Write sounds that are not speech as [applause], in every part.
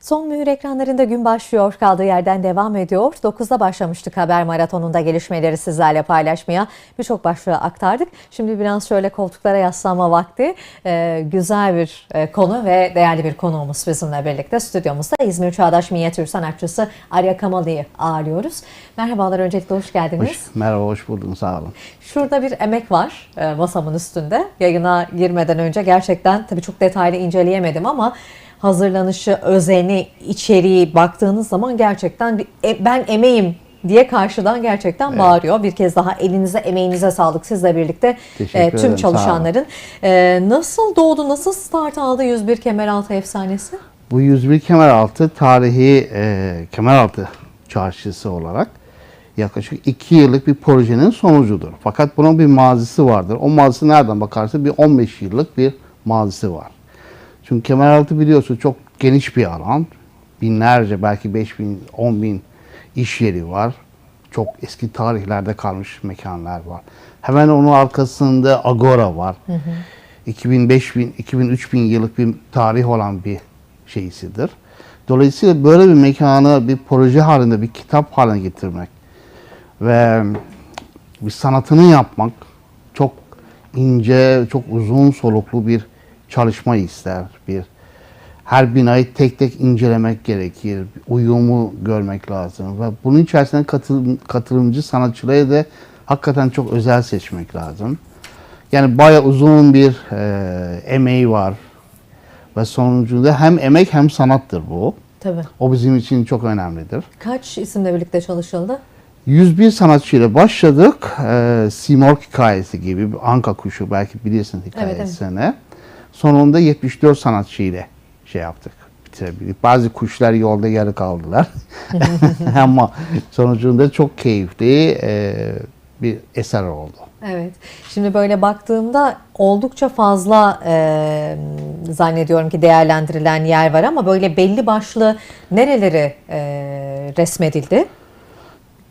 Son mühür ekranlarında gün başlıyor, kaldığı yerden devam ediyor. 9'da başlamıştık haber maratonunda gelişmeleri sizlerle paylaşmaya. Birçok başlığı aktardık. Şimdi biraz şöyle koltuklara yaslanma vakti. Ee, güzel bir e, konu ve değerli bir konuğumuz bizimle birlikte stüdyomuzda. İzmir Çağdaş Minyatür Sanatçısı Arya Kamalı'yı ağırlıyoruz. Merhabalar, öncelikle hoş geldiniz. Hoş, merhaba, hoş buldum. Sağ olun. Şurada bir emek var e, masamın üstünde. Yayına girmeden önce gerçekten tabii çok detaylı inceleyemedim ama hazırlanışı, özeni, içeriği baktığınız zaman gerçekten bir, e, ben emeğim diye karşıdan gerçekten bağırıyor. Bir kez daha elinize, emeğinize sağlık sizle birlikte Teşekkür e, tüm ederim, çalışanların. E, nasıl doğdu, nasıl start aldı 101 Kemeraltı efsanesi? Bu 101 Kemeraltı tarihi e, Kemeraltı çarşısı olarak yaklaşık 2 yıllık bir projenin sonucudur. Fakat bunun bir mazisi vardır. O mazisi nereden bakarsa bir 15 yıllık bir mazisi var. Çünkü Kemeraltı biliyorsun çok geniş bir alan. Binlerce belki 5 bin, 10 bin iş yeri var. Çok eski tarihlerde kalmış mekanlar var. Hemen onun arkasında Agora var. 2000, 5000, 2000, 3000 yıllık bir tarih olan bir şeysidir. Dolayısıyla böyle bir mekanı bir proje halinde, bir kitap haline getirmek ve bir sanatını yapmak çok ince, çok uzun soluklu bir çalışma ister. Bir her binayı tek tek incelemek gerekir. Uyumu görmek lazım ve bunun içerisinde katıl- katılımcı sanatçıları da hakikaten çok özel seçmek lazım. Yani bayağı uzun bir e, emeği var ve sonucunda hem emek hem sanattır bu. Tabii. O bizim için çok önemlidir. Kaç isimle birlikte çalışıldı? 101 sanatçıyla başladık. Ee, Seymour hikayesi gibi anka kuşu belki bilirsin hikayesini. Sonunda 74 sanatçıyla şey yaptık. Bitirebildik. Bazı kuşlar yolda yarı kaldılar. [laughs] [laughs] Ama sonucunda çok keyifli e, bir eser oldu. Evet. Şimdi böyle baktığımda oldukça fazla e, zannediyorum ki değerlendirilen yer var ama böyle belli başlı nereleri e, resmedildi?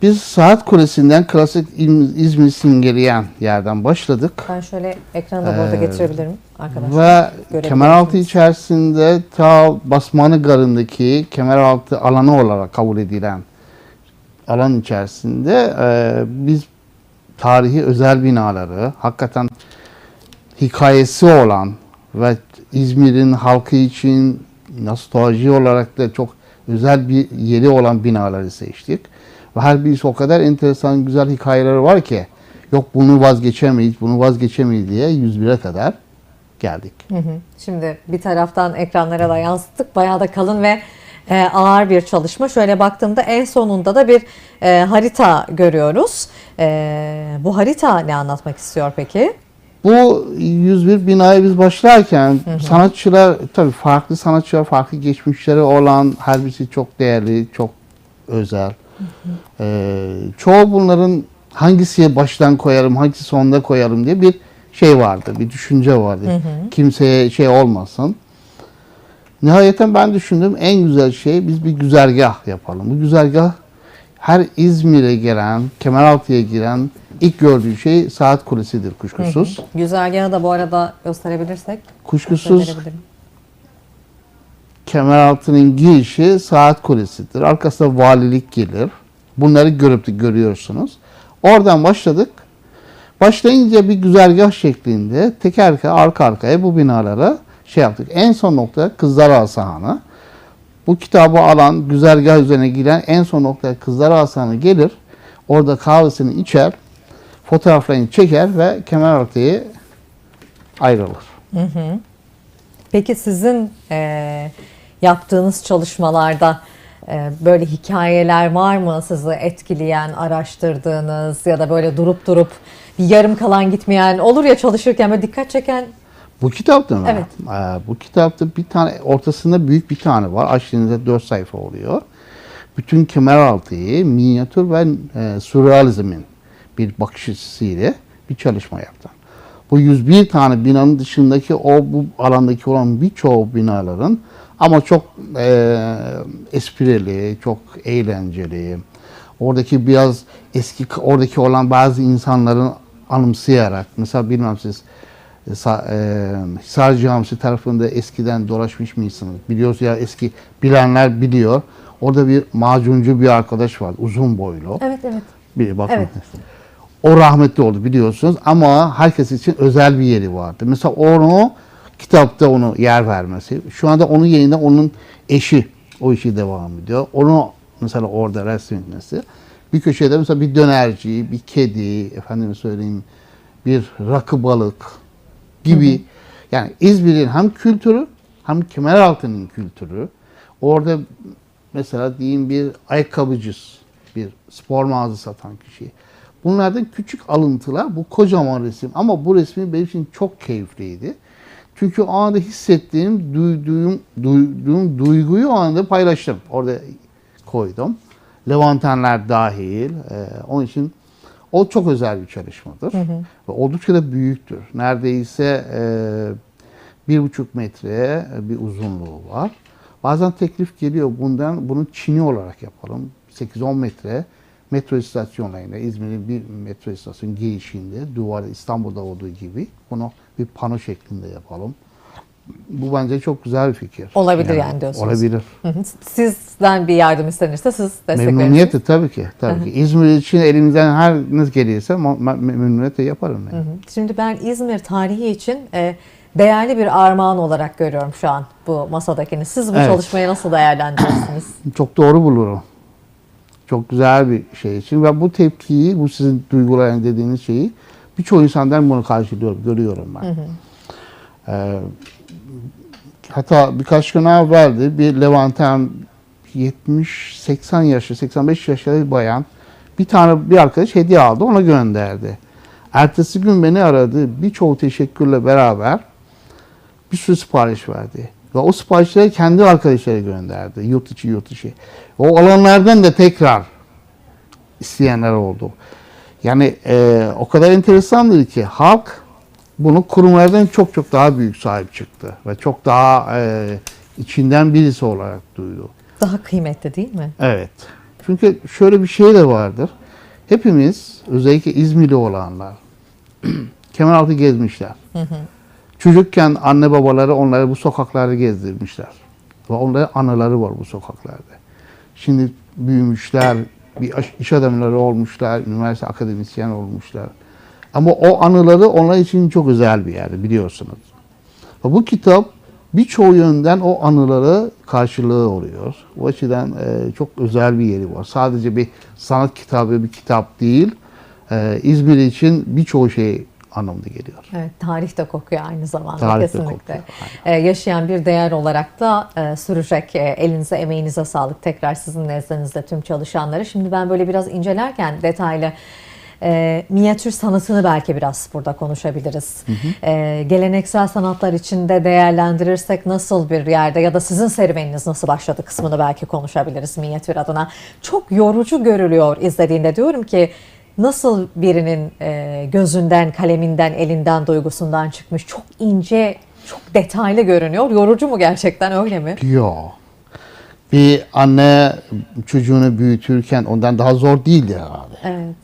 Biz Saat Kulesi'nden klasik İzmir simgeleyen yerden başladık. Ben şöyle ekranı da burada getirebilirim arkadaşlar. Ve. Kemeraltı içerisinde ta Basmanı Garı'ndaki Kemeraltı alanı olarak kabul edilen alan içerisinde e, biz tarihi özel binaları, hakikaten hikayesi olan ve İzmir'in halkı için nostalji olarak da çok özel bir yeri olan binaları seçtik. Ve her birisi o kadar enteresan güzel hikayeleri var ki yok bunu vazgeçemeyiz, bunu vazgeçemeyiz diye 101'e kadar geldik. Hı hı. Şimdi bir taraftan ekranlara da yansıttık. Bayağı da kalın ve e, ağır bir çalışma. Şöyle baktığımda en sonunda da bir e, harita görüyoruz. E, bu harita ne anlatmak istiyor peki? Bu 101 binaya biz başlarken sanatçılar tabii farklı sanatçılar, farklı geçmişleri olan her birisi çok değerli, çok özel. Ee, çoğu bunların hangisiye baştan koyarım, hangisi sonunda koyarım diye bir şey vardı, bir düşünce vardı. Kimseye şey olmasın. Nihayeten ben düşündüm en güzel şey biz bir güzergah yapalım. Bu güzergah her İzmir'e gelen, Kemeraltı'ya giren ilk gördüğü şey Saat Kulesi'dir kuşkusuz. Güzergahı da bu arada gösterebilirsek. Kuşkusuz. Kemeraltı'nın girişi Saat Kulesi'dir. Arkasında valilik gelir. Bunları görüp görüyorsunuz. Oradan başladık. Başlayınca bir güzergah şeklinde teker teker arka arkaya bu binalara şey yaptık. En son nokta Kızlar Asahanı. Bu kitabı alan, güzergah üzerine giren en son noktaya Kızlar Asahanı gelir. Orada kahvesini içer, fotoğraflarını çeker ve Kemeraltı'ya ayrılır. Peki sizin e, yaptığınız çalışmalarda e, böyle hikayeler var mı sizi etkileyen, araştırdığınız ya da böyle durup durup bir yarım kalan gitmeyen olur ya çalışırken böyle dikkat çeken Bu kitapta mı? Evet. Ee, bu kitapta bir tane ortasında büyük bir tane var. Açtığınızda dört sayfa oluyor. Bütün Kemeraltı'yı minyatür ve e, sürrealizmin bir bakış açısıyla bir çalışma yaptım. Bu 101 tane binanın dışındaki o bu alandaki olan birçok binaların ama çok e, esprili, çok eğlenceli. Oradaki biraz eski oradaki olan bazı insanların anımsayarak mesela bilmem siz Sa- e, Hisar Camisi tarafında eskiden dolaşmış mısınız? Biliyoruz ya eski bilenler biliyor. Orada bir macuncu bir arkadaş var. Uzun boylu. Evet evet. Bir bakın. Evet. O rahmetli oldu biliyorsunuz ama herkes için özel bir yeri vardı. Mesela onu kitapta onu yer vermesi. Şu anda onun yerine onun eşi o işi devam ediyor. Onu mesela orada resmetmesi. Bir köşede mesela bir dönerci, bir kedi, efendim söyleyeyim bir rakı balık gibi. Yani İzmir'in hem kültürü hem Kemeraltı'nın kültürü. Orada mesela diyeyim bir ayakkabıcıs, bir spor mağazası satan kişi. Bunlardan küçük alıntılar bu kocaman resim ama bu resmi benim için çok keyifliydi. Çünkü o anda hissettiğim, duyduğum, duyduğum duyguyu o anda paylaştım. Orada koydum. Levantenler dahil. Ee, onun için o çok özel bir çalışmadır. Ve oldukça da büyüktür. Neredeyse e, bir buçuk metre bir uzunluğu var. Bazen teklif geliyor bundan bunu çini olarak yapalım. 8-10 metre metro istasyonlarında İzmir'in bir metro istasyon girişinde duvarda İstanbul'da olduğu gibi bunu bir pano şeklinde yapalım. Bu bence çok güzel bir fikir. Olabilir yani diyorsunuz. Olabilir. Hı hı. Sizden bir yardım istenirse siz destek verirsiniz. Memnuniyetle tabii ki. Tabii ki. İzmir için elimizden her ne gelirse memnuniyetle yaparım. Yani. Şimdi ben İzmir tarihi için e, değerli bir armağan olarak görüyorum şu an bu masadakini. Siz bu Evet. çalışmayı nasıl değerlendirirsiniz? [clears throat] Çok doğru bulurum. Çok güzel bir şey için ve bu tepkiyi, bu sizin duyguların dediğiniz şeyi birçok insandan bunu karşılıyorum, görüyorum ben. Ee, hatta birkaç gün evveldi bir Levanten 70-80 yaşlı, 85 yaşlı bir bayan bir tane bir arkadaş hediye aldı, ona gönderdi. Ertesi gün beni aradı, birçoğu teşekkürle beraber bir sürü sipariş verdi. Ve o siparişleri kendi arkadaşları gönderdi. Yurt içi, yurt dışı. O alanlardan da tekrar isteyenler oldu. Yani e, o kadar enteresandır ki halk bunu kurumlardan çok çok daha büyük sahip çıktı. Ve çok daha e, içinden birisi olarak duydu. Daha kıymetli değil mi? Evet. Çünkü şöyle bir şey de vardır. Hepimiz özellikle İzmirli olanlar [clears throat] Kemeraltı gezmişler. Çocukken anne babaları onları bu sokaklarda gezdirmişler. Ve onların anıları var bu sokaklarda. Şimdi büyümüşler, bir iş- adamları olmuşlar, üniversite akademisyen olmuşlar. Ama o anıları onlar için çok özel bir yerde biliyorsunuz. Bu kitap birçoğu yönden o anıları karşılığı oluyor. O açıdan e, çok özel bir yeri var. Sadece bir sanat kitabı bir kitap değil. E, İzmir için birçoğu şey anlamda geliyor. Evet, tarih de kokuyor aynı zamanda Tarih de kesinlikle. kokuyor, Ee, yaşayan bir değer olarak da e, sürecek. E, elinize, emeğinize sağlık. Tekrar sizin nezdinizde tüm çalışanları. Şimdi ben böyle biraz incelerken detaylı e, minyatür sanatını belki biraz burada konuşabiliriz. E, geleneksel sanatlar içinde değerlendirirsek nasıl bir yerde ya da sizin serüveniniz nasıl başladı kısmını belki konuşabiliriz minyatür adına. Çok yorucu görülüyor izlediğinde diyorum ki nasıl birinin e, gözünden, kaleminden, elinden, duygusundan çıkmış çok ince, çok detaylı görünüyor. Yorucu mu gerçekten öyle mi? Yok. Bir anne çocuğunu büyütürken ondan daha zor değildir herhalde. Evet.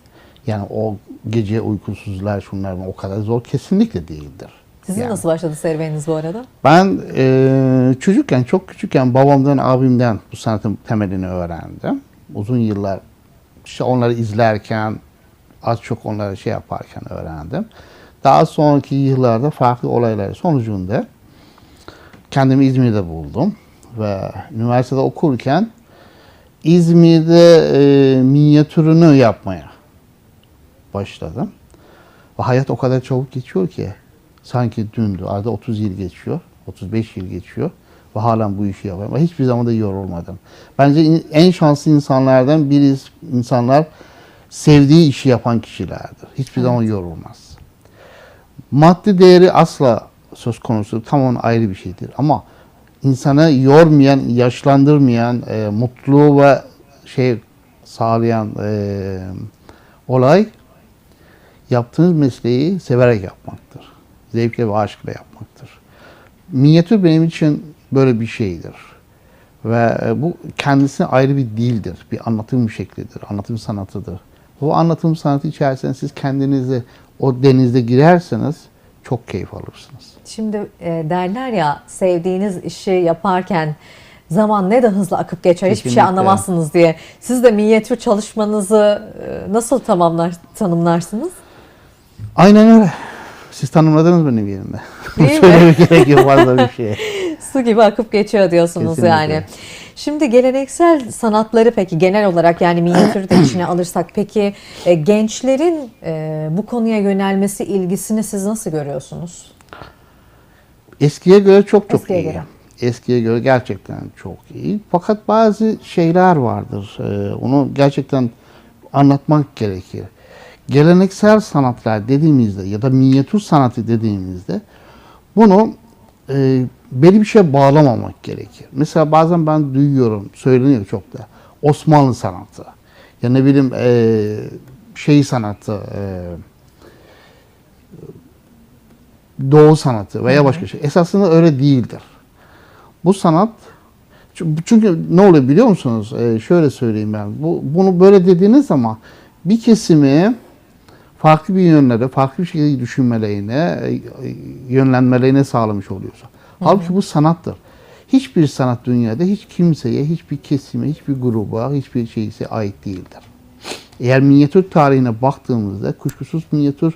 Yani o gece uykusuzlar şunlar o kadar zor kesinlikle değildir. Sizin Yani nasıl başladı serüveniniz bu arada? Ben e, çocukken, çok küçükken babamdan, abimden bu sanatın temelini öğrendim. Uzun yıllar işte onları izlerken, az çok onları şey yaparken öğrendim. Daha sonraki yıllarda farklı olaylar sonucunda kendimi İzmir'de buldum. Ve üniversitede okurken İzmir'de e, minyatürünü yapmaya başladım. Ve hayat o kadar çabuk geçiyor ki sanki dündü. Arada 30 yıl geçiyor, 35 yıl geçiyor ve halen bu işi yapıyorum. Ve hiçbir zaman da yorulmadım. Bence en şanslı insanlardan biri insanlar sevdiği işi yapan kişilerdir. Hiçbir zaman yorulmaz. Maddi değeri asla söz konusu tamamen ayrı bir şeydir. Ama insanı yormayan, yaşlandırmayan, e, mutluluğu ve şey sağlayan e, olay yaptığınız mesleği severek yapmaktır. Zevkle ve aşkla yapmaktır. Minyatür benim için böyle bir şeydir. Ve e, bu kendisine ayrı bir dildir. Bir anlatım şeklidir. Anlatım sanatıdır. Bu anlatım sanatı içerisinde siz kendinizi o denizde girerseniz çok keyif alırsınız. Şimdi e, derler ya sevdiğiniz işi yaparken zaman ne de hızlı akıp geçer hiçbir şey Kesinlikle. anlamazsınız diye. Siz de minyatür çalışmanızı e, nasıl tamamlar tanımlarsınız? Aynen öyle. Siz tanımladınız mı Nevi Hanım? Değil [laughs] mi? Söylemek gerek yok fazla bir şey. [laughs] Su gibi akıp geçiyor diyorsunuz Kesinlikle. yani. Şimdi geleneksel sanatları peki genel olarak yani minyatürü de içine [clears throat] alırsak peki e, gençlerin e, bu konuya yönelmesi ilgisini siz nasıl görüyorsunuz? Eskiye göre çok çok Eskiye iyi. göre. Eskiye göre gerçekten çok iyi. Fakat bazı şeyler vardır. Ee, onu gerçekten anlatmak gerekir. Geleneksel sanatlar dediğimizde ya da minyatür sanatı dediğimizde bunu e, belli bir şeye bağlamamak gerekir. Mesela bazen ben duyuyorum, söyleniyor çok da. Osmanlı sanatı. Ya ne bileyim e, şey sanatı, e, doğu sanatı veya başka şey. Esasında öyle değildir. Bu sanat çünkü- ne oluyor biliyor musunuz? Ee, şöyle söyleyeyim ben. Bu, bunu böyle dediğiniz zaman bir kesimi farklı bir yönlere, farklı bir şekilde düşünmelerine, e, yönlenmelerine sağlamış oluyorsun. Halbuki bu sanattır. Hiçbir sanat dünyada hiç kimseye, hiçbir kesime, hiçbir gruba, hiçbir şeyse ait değildir. Eğer minyatür tarihine baktığımızda kuşkusuz minyatür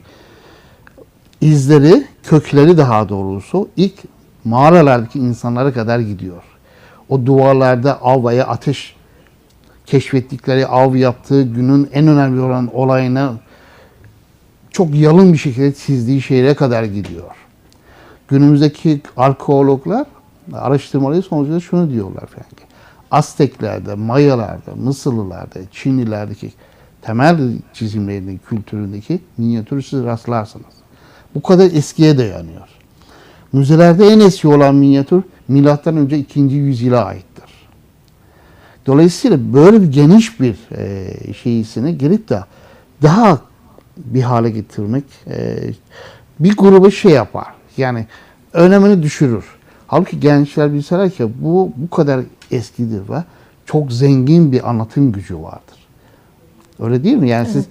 izleri, kökleri daha doğrusu ilk mağaralardaki insanlara kadar gidiyor. O duvarlarda av veya ateş keşfettikleri av yaptığı günün en önemli olan olayını çok yalın bir şekilde çizdiği şehre kadar gidiyor. Günümüzdeki arkeologlar araştırmaları sonucunda şunu diyorlar efendim. Azteklerde, Mayalarda, Mısırlılarda, Çinlilerdeki temel çizimlerindeki, kültüründeki minyatürü siz rastlarsınız. Bu kadar eskiye dayanıyor. Müzelerde en eski olan minyatür milattan önce 2. yüzyıla aittir. Dolayısıyla böyle bir geniş bir e, şeysini gelip de daha bir hale getirmek e, bir grubu şey yapar. Yani önemini düşürür. Halbuki gençler bilseler ki bu bu kadar eskidir ve çok zengin bir anlatım gücü vardır. Öyle değil mi? Yani siz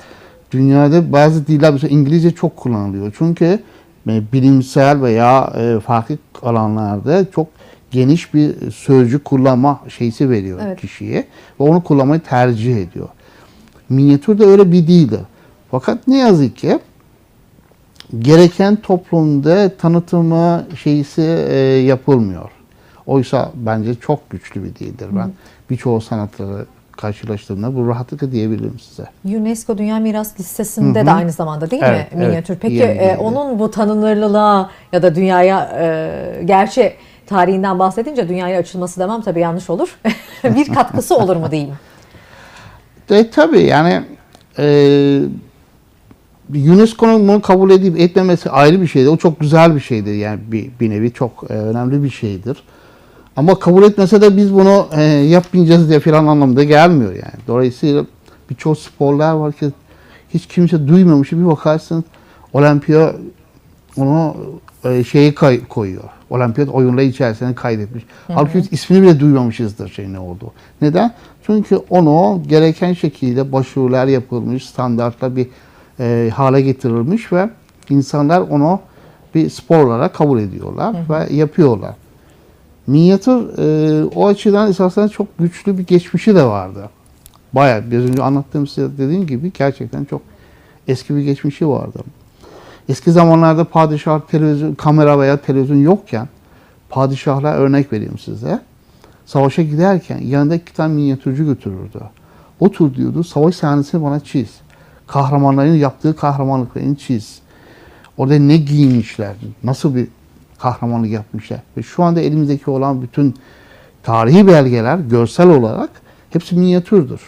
dünyada bazı diller mesela İngilizce çok kullanılıyor. Çünkü e, bilimsel veya e, farklı alanlarda çok geniş bir sözcük kullanma şeysi veriyor Evet. kişiye ve onu kullanmayı tercih ediyor. Minyatür de öyle bir değildir. Fakat ne yazık ki gereken toplumda tanıtımı şeysi e, yapılmıyor. Oysa bence çok güçlü bir değildir. Ben birçoğu sanatları karşılaştığımda bu rahatlıkla diyebilirim size. UNESCO Dünya Miras Listesi'nde de aynı zamanda değil Evet, mi minyatür? evet. Peki e, onun bu tanınırlılığa ya da dünyaya e, gerçi tarihinden bahsedince dünyaya açılması demem tabii yanlış olur. [laughs] bir katkısı olur mu diyeyim? E, tabii yani e, UNESCO'nun bunu kabul edip etmemesi ayrı bir şeydir. O çok güzel bir şeydir. Yani bir, bir nevi çok e, önemli bir şeydir. Ama kabul etmese de biz bunu e, yapmayacağız diye filan anlamda gelmiyor yani. Dolayısıyla birçok sporlar var ki hiç kimse duymamış. Bir bakarsın olimpiya onu e, şeyi kay- koyuyor. Olimpiyat oyunları içerisine kaydetmiş. Halbuki ismini bile duymamışızdır şey ne oldu. Neden? Çünkü onu gereken şekilde başvurular yapılmış, standartla bir e, hale getirilmiş ve insanlar onu bir spor olarak kabul ediyorlar ve yapıyorlar. Minyatür e, o açıdan esasında çok güçlü bir geçmişi de vardı. Bayağı biraz önce anlattığım size dediğim gibi gerçekten çok eski bir geçmişi vardı. Eski zamanlarda padişah televizyon, kamera veya televizyon yokken padişahlar örnek vereyim size. Savaşa giderken yanında iki tane minyatürcü götürürdü. Otur diyordu, savaş sahnesini bana çiz. Kahramanların yaptığı kahramanlıklarını çiz. Orada ne giymişler, nasıl bir kahramanlık yapmışlar. Ve şu anda elimizdeki olan bütün tarihi belgeler görsel olarak hepsi minyatürdür.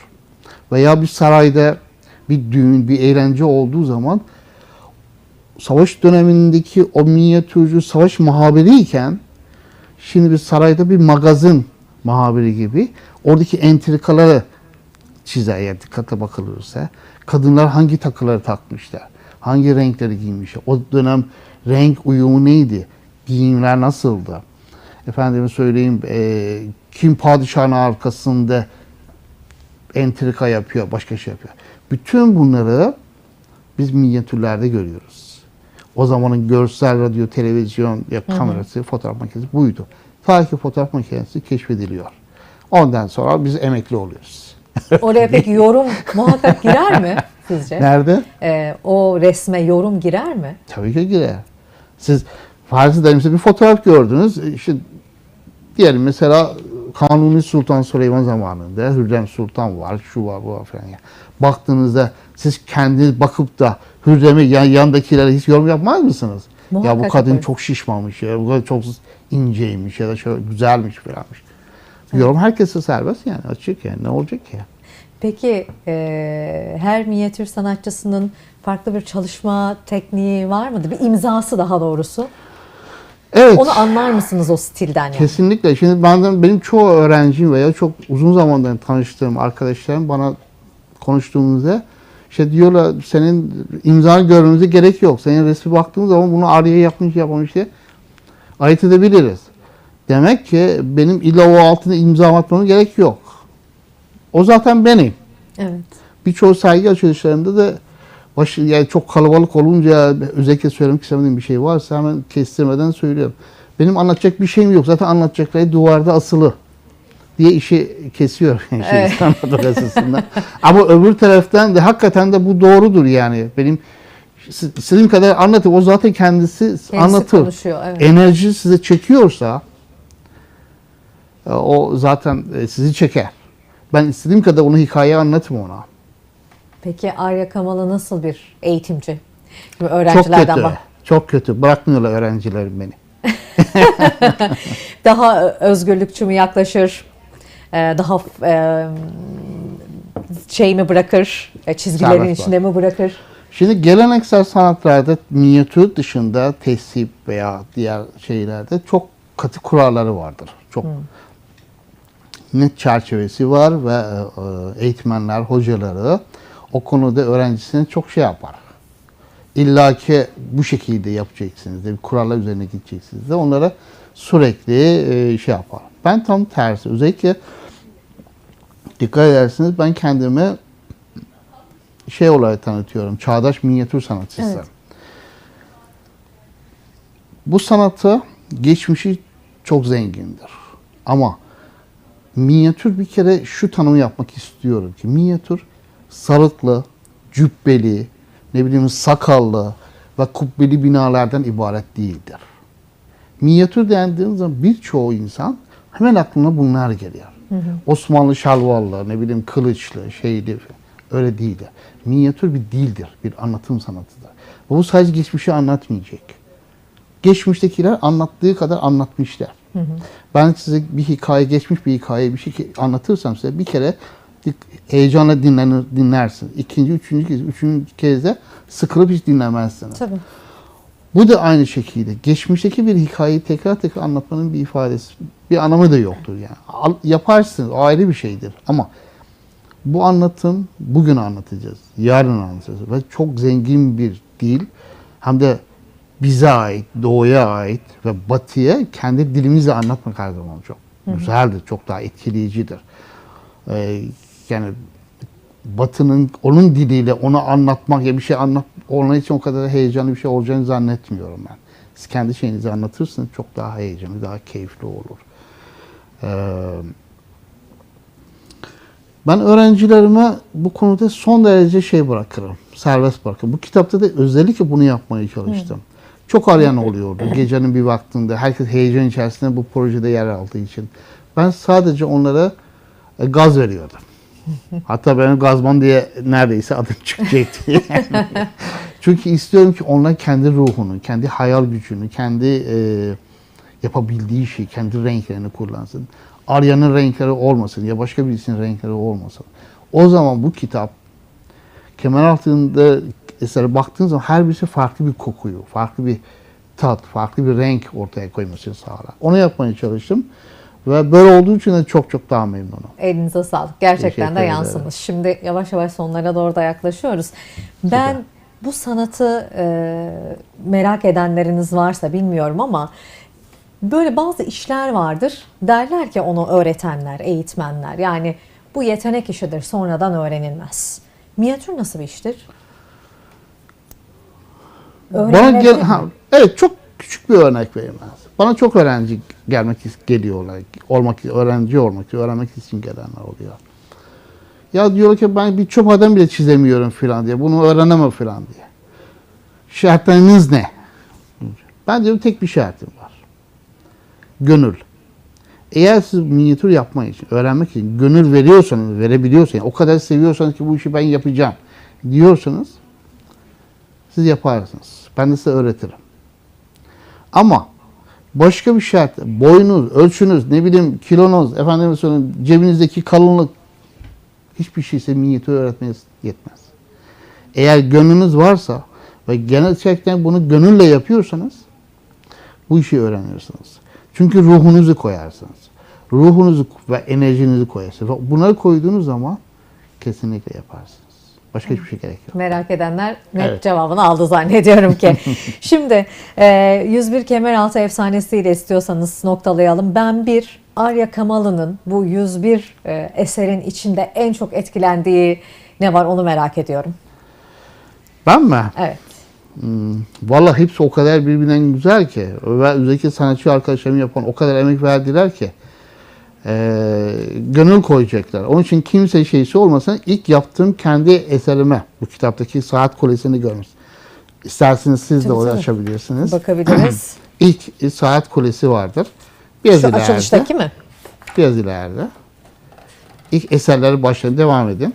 Veya bir sarayda bir düğün, bir eğlence olduğu zaman savaş dönemindeki o minyatürcü savaş muhabiriyken şimdi bir sarayda bir magazin muhabiri gibi oradaki entrikaları çizer eğer dikkate bakılırsa. Kadınlar hangi takıları takmışlar? Hangi renkleri giymişler? O dönem renk uyumu neydi? Giyimler nasıldı? Efendime söyleyeyim e, kim padişahın arkasında entrika yapıyor, başka şey yapıyor. Bütün bunları biz minyatürlerde görüyoruz. O zamanın görsel, radyo, televizyon, ya kamerası, fotoğraf makinesi buydu. Ta ki fotoğraf makinesi keşfediliyor. Ondan sonra biz emekli oluyoruz. Oraya peki yorum muhakkak girer mi sizce? Nerede? Ee, o resme yorum girer mi? Tabii ki girer. Siz farz edelim bir fotoğraf gördünüz. İşte diyelim mesela Kanuni Sultan Süleyman zamanında Hürrem Sultan var, şu var, bu var falan. ya. Baktığınızda siz kendiniz bakıp da Hürrem'e yan, yandakilere hiç yorum yapmaz mısınız? ya bu Muhakkak kadın yaparız. çok şişmamış ya, bu kadın çok inceymiş ya da şöyle güzelmiş falanmış. Yorum herkese serbest yani açık yani ne olacak ki? Peki e, her minyatür sanatçısının farklı bir çalışma tekniği var mıdır? Bir imzası daha doğrusu. Evet. Onu anlar mısınız o stilden yani? Kesinlikle. Şimdi benden benim çoğu öğrencim veya çok uzun zamandan tanıştığım arkadaşlarım bana konuştuğumuzda işte diyorlar senin imzanı görmemize gerek yok. Senin resmi baktığımız zaman bunu Arya yapmış yapmamış diye ayırt edebiliriz. Demek ki benim illa o altına imza atmama gerek yok. O zaten benim. Evet. Birçoğu sergi açılışlarında da başı yani çok kalabalık olunca özellikle söylemek istemediğim bir şey varsa hemen kestirmeden söylüyorum. Benim anlatacak bir şeyim yok. Zaten anlatacakları duvarda asılı diye işi kesiyor yani [laughs] şey, Evet. sanat. Ama öbür taraftan da hakikaten de bu doğrudur yani. Benim istediğim kadar anlatayım. O zaten kendisi, Kendisi anlatır. konuşuyor. Evet. Enerji size çekiyorsa o zaten e, sizi çeker. Ben istediğim kadar onu hikaye anlatayım ona. Peki Arya Kamalı nasıl bir eğitimci? Şimdi Çok öğrencilerden kötü. bak. Çok kötü. Bırakmıyorlar öğrencilerim beni. [laughs] Daha özgürlükçü mü yaklaşır? Ee, Daha e, şey mi bırakır? E, Çizgilerin Serbest içinde mi bırakır? Şimdi geleneksel sanatlarda minyatür dışında tesip veya diğer şeylerde çok katı kuralları vardır. Çok net çerçevesi var ve e, eğitmenler, hocaları o konuda öğrencisine çok şey yapar. İlla ki bu şekilde yapacaksınız de bir kurallar üzerine gideceksiniz de onlara sürekli e, şey yapar. Ben tam tersi. Özellikle dikkat ederseniz ben kendimi şey olarak tanıtıyorum. Çağdaş minyatür sanatçısı. Evet. Bu sanatı geçmişi çok zengindir. Ama minyatür bir kere şu tanımı yapmak istiyorum ki minyatür sarıklı, cübbeli, ne bileyim sakallı ve kubbeli binalardan ibaret değildir. Minyatür dendiğin zaman birçoğu insan hemen aklına bunlar geliyor. Osmanlı şalvarlı, ne bileyim kılıçlı, şeyli öyle değildir. Minyatür bir dildir, bir anlatım sanatıdır. Ve bu sadece geçmişi anlatmayacak. Geçmiştekiler anlattığı kadar anlatmışlar. Ben size bir hikaye, geçmiş bir hikaye bir şey anlatırsam size bir kere heyecanla dinlenir, dinlersin. İkinci, üçüncü kez, üçüncü kez de sıkılıp hiç dinlemezsiniz. Tabii. Bu da aynı şekilde. Geçmişteki bir hikayeyi tekrar tekrar anlatmanın bir ifadesi, bir anlamı da yoktur yani. Al- Yaparsınız, o ayrı bir şeydir. Ama bu anlatım bugün anlatacağız, yarın anlatacağız. Ve çok zengin bir dil, hem de bize ait, doğuya ait ve batıya kendi dilimizle anlatmak her zaman çok güzeldir, çok daha etkileyicidir. Ee, yani Batı'nın onun diliyle onu anlatmak ya bir şey anlat onun için o kadar heyecanlı bir şey olacağını zannetmiyorum ben. Siz kendi şeyinizi anlatırsınız çok daha heyecanlı, daha keyifli olur. Ee, ben öğrencilerime bu konuda son derece şey bırakırım, serbest bırakırım. Bu kitapta da özellikle bunu yapmaya çalıştım. Çok arayan oluyordu gecenin bir vaktinde. Herkes heyecan içerisinde bu projede yer aldığı için. Ben sadece onlara e, gaz veriyordum. [laughs] Hatta benim gazman diye neredeyse adım çıkacaktı. yani. [laughs] Çünkü istiyorum ki onlar kendi ruhunu, kendi hayal gücünü, kendi e, yapabildiği şeyi, kendi renklerini kullansın. Arya'nın renkleri olmasın ya başka birisinin renkleri olmasın. O zaman bu kitap kemer altında esere baktığın zaman her birisi farklı bir kokuyu, farklı bir tat, farklı bir renk ortaya koymasını sağlar. Onu yapmaya çalıştım. Ve böyle olduğu için de çok çok daha memnunum. Elinize sağlık. Gerçekten Teşekkür de yansımış. Şimdi yavaş yavaş sonlara doğru da yaklaşıyoruz. Ben bu sanatı e, merak edenleriniz varsa bilmiyorum ama böyle bazı işler vardır. Derler ki onu öğretenler, eğitmenler. Yani bu yetenek işidir, sonradan öğrenilmez. Minyatür nasıl bir iştir? Bana gel, mi? ha, evet çok küçük bir örnek vereyim ben. size. Bana çok öğrenci gelmek is- geliyorlar. Olmak öğrenci olmak, öğrenmek için gelenler oluyor. Ya diyor ki ben bir çöp adam bile çizemiyorum filan diye. Bunu öğrenemem filan diye. Şartlarınız ne? Ben diyorum tek bir şartım var. Gönül. Eğer siz minyatür yapmak için, öğrenmek için gönül veriyorsanız, verebiliyorsanız, o kadar seviyorsanız ki bu işi ben yapacağım diyorsanız siz yaparsınız. Ben de size öğretirim. Ama başka bir şart, boyunuz, ölçünüz, ne bileyim kilonuz, efendim söyleyeyim cebinizdeki kalınlık hiçbir şey size minyatür öğretmeye yetmez. Eğer gönlünüz varsa ve gerçekten bunu gönülle yapıyorsanız bu işi öğrenirsiniz. Çünkü ruhunuzu koyarsınız. Ruhunuzu ve enerjinizi koyarsınız. Bunları koyduğunuz zaman kesinlikle yaparsınız. Başka hiçbir şey gerek yok. Merak edenler net Evet. cevabını aldı zannediyorum ki. [laughs] Şimdi e, 101 Kemeraltı efsanesiyle istiyorsanız noktalayalım. Ben bir Arya Kamalı'nın bu 101 e, eserin içinde en çok etkilendiği ne var onu merak ediyorum. Ben mi? Evet. Hmm, Vallahi hepsi o kadar birbirinden güzel ki ve özellikle sanatçı arkadaşlarım yapan o kadar emek verdiler ki eee, gönül koyacaklar. Onun için kimse şeysi olmasın ilk yaptığım kendi eserime bu kitaptaki saat kulesini görmüş. İsterseniz siz de oraya açabilirsiniz. Bakabiliriz. [clears throat] İlk e, saat kulesi vardır. Biraz Şu ileride. açılıştaki mi? Biraz ileride. İlk eserleri başlayın. Devam edin.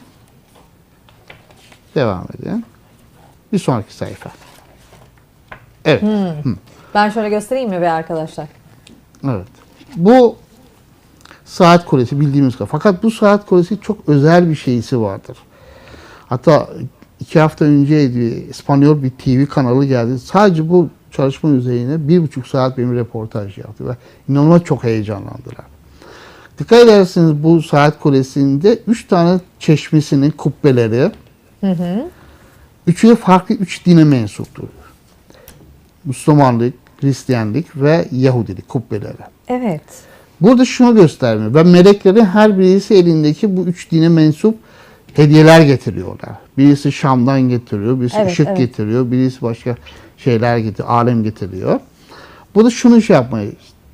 Devam edin. Bir sonraki sayfa. Evet. Ben şöyle göstereyim mi be arkadaşlar? Evet. Bu saat kulesi bildiğimiz kadar. Fakat bu saat kulesi çok özel bir şeysi vardır. Hatta iki hafta önceydi İspanyol bir TV kanalı geldi. Sadece bu çalışma üzerine bir buçuk saat benim röportaj yaptı ve inanılmaz çok heyecanlandılar. Dikkat ederseniz bu saat kulesinde üç tane çeşmesinin kubbeleri üçü de farklı üç dine mensuptur. Müslümanlık, Hristiyanlık ve Yahudilik kubbeleri. Evet. Burada şunu göstermiyor. Ve meleklerin her birisi elindeki bu üç dine mensup hediyeler getiriyorlar. Birisi Şam'dan getiriyor, birisi Evet, ışık evet. getiriyor, birisi başka şeyler getiriyor, alem getiriyor. Burada şunu şey yapmaya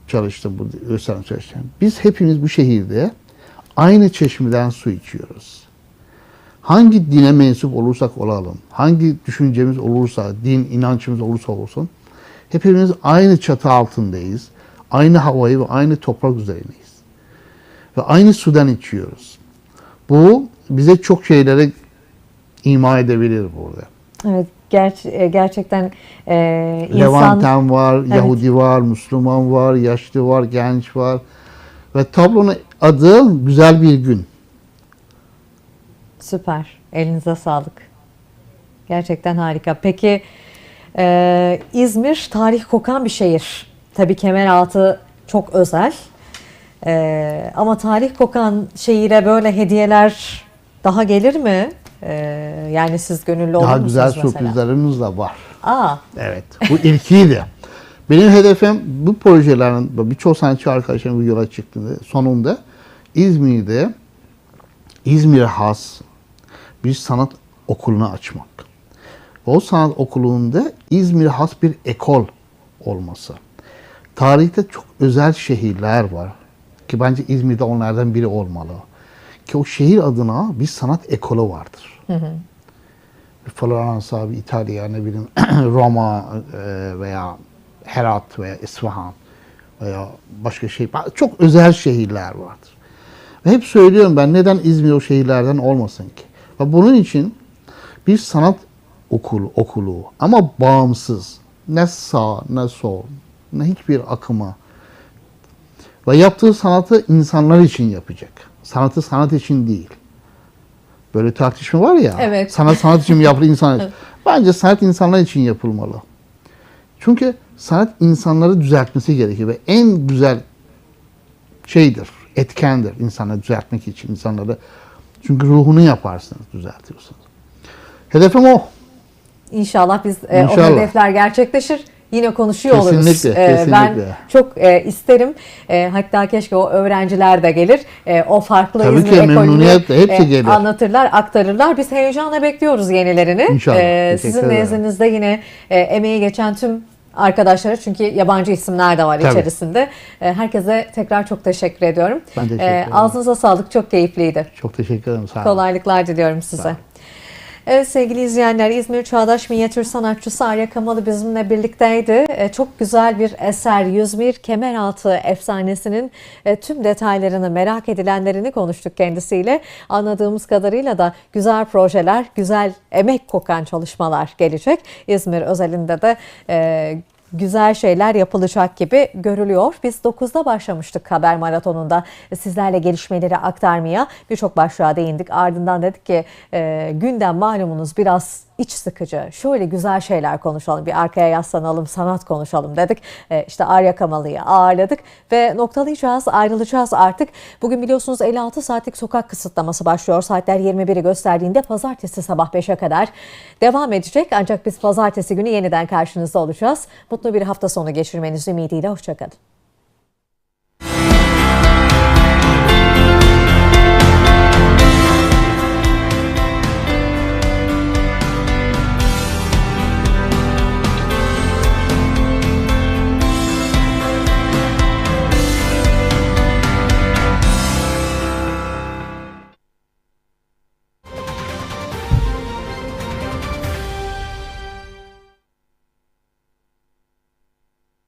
çalıştım, bu göstermeye çalıştım. Biz hepimiz bu şehirde aynı çeşmeden su içiyoruz. Hangi dine mensup olursak olalım, hangi düşüncemiz olursa, din inancımız olursa olsun, hepimiz aynı çatı altındayız. Aynı havayı ve aynı toprak üzerindeyiz. Ve aynı sudan içiyoruz. Bu bize çok şeylere ima edebilir burada. Evet. Ger- e, gerçekten e, insan Levanten var, Yahudi var, Müslüman var, yaşlı var, genç var. Ve tablonun adı Güzel Bir Gün. Süper. Elinize sağlık. Gerçekten harika. Peki e, İzmir tarih kokan bir şehir. Tabii Kemeraltı çok özel. E, ama tarih kokan şehire böyle hediyeler daha gelir mi? E, yani siz gönüllü olur Daha musunuz güzel mesela? sürprizlerimiz de var. Aa, Evet. Bu ilkiydi. [laughs] Benim hedefim bu projelerin birçok sanatçı arkadaşlarım bu yola çıktığında sonunda İzmir'de İzmir'e has bir sanat okulunu açmak. O sanat okulunda İzmir'e has bir ekol olması. Tarihte çok özel şehirler var ki bence İzmir'de onlardan biri olmalı. Ki o şehir adına bir sanat ekolu vardır. Floransa, bir İtalya, ne bileyim [clears throat] Roma e, veya Herat veya İsfahan veya başka şey. Çok özel şehirler vardır. Ve hep söylüyorum ben neden İzmir o şehirlerden olmasın ki? Ve bunun için bir sanat okulu, okulu ama bağımsız. Ne sağ ne sol, ne hiçbir akıma. Ve yaptığı sanatı insanlar için yapacak. Sanatı sanat için değil. Böyle tartışma var ya. Evet. Sanat sanat için yapılır insan [laughs] için. Bence sanat insanlar için yapılmalı. Çünkü sanat insanları düzeltmesi gerekir ve en güzel şeydir, etkendir insanları düzeltmek için insanları. Çünkü ruhunu yaparsınız, düzeltiyorsunuz. Hedefim o. inşallah biz e, o İnşallah. hedefler gerçekleşir. yine konuşuyor oluruz. Kesinlikle, Ee, Ben kesinlikle. çok e, isterim. E, hatta keşke o öğrenciler de gelir. E, o farklı Tabii İzmir ekolünü gelir. anlatırlar, aktarırlar. Biz heyecanla bekliyoruz yenilerini. İnşallah. Teşekkür sizin nezdinizde yine e, emeği geçen tüm arkadaşlara çünkü yabancı isimler de var Tabii. içerisinde. E, herkese tekrar çok teşekkür ediyorum. Ben teşekkür E, ederim. ağzınıza sağlık. Çok keyifliydi. Çok teşekkür ederim. Sağ olun. Kolaylıklar diliyorum size. olun. Evet sevgili izleyenler İzmir Çağdaş Minyatür Sanatçısı Arya Kamalı bizimle birlikteydi. E, Çok güzel bir eser 101 Kemeraltı efsanesinin e, tüm detaylarını merak edilenlerini konuştuk kendisiyle. Anladığımız kadarıyla da güzel projeler, güzel emek kokan çalışmalar gelecek. İzmir özelinde de e, güzel şeyler yapılacak gibi görülüyor. Biz 9'da başlamıştık haber maratonunda sizlerle gelişmeleri aktarmaya birçok başlığa değindik. Ardından dedik ki e, gündem malumunuz biraz iç sıkıcı. Şöyle güzel şeyler konuşalım, bir arkaya yaslanalım, sanat konuşalım dedik. E, işte Arya Kamalı'yı ağırladık ve noktalayacağız, ayrılacağız artık. Bugün biliyorsunuz 56 saatlik sokak kısıtlaması başlıyor. Saatler 21'i gösterdiğinde pazartesi sabah 5'e kadar devam edecek. Ancak biz pazartesi günü yeniden karşınızda olacağız. Mutlu bir hafta sonu geçirmeniz ümidiyle. Hoşçakalın.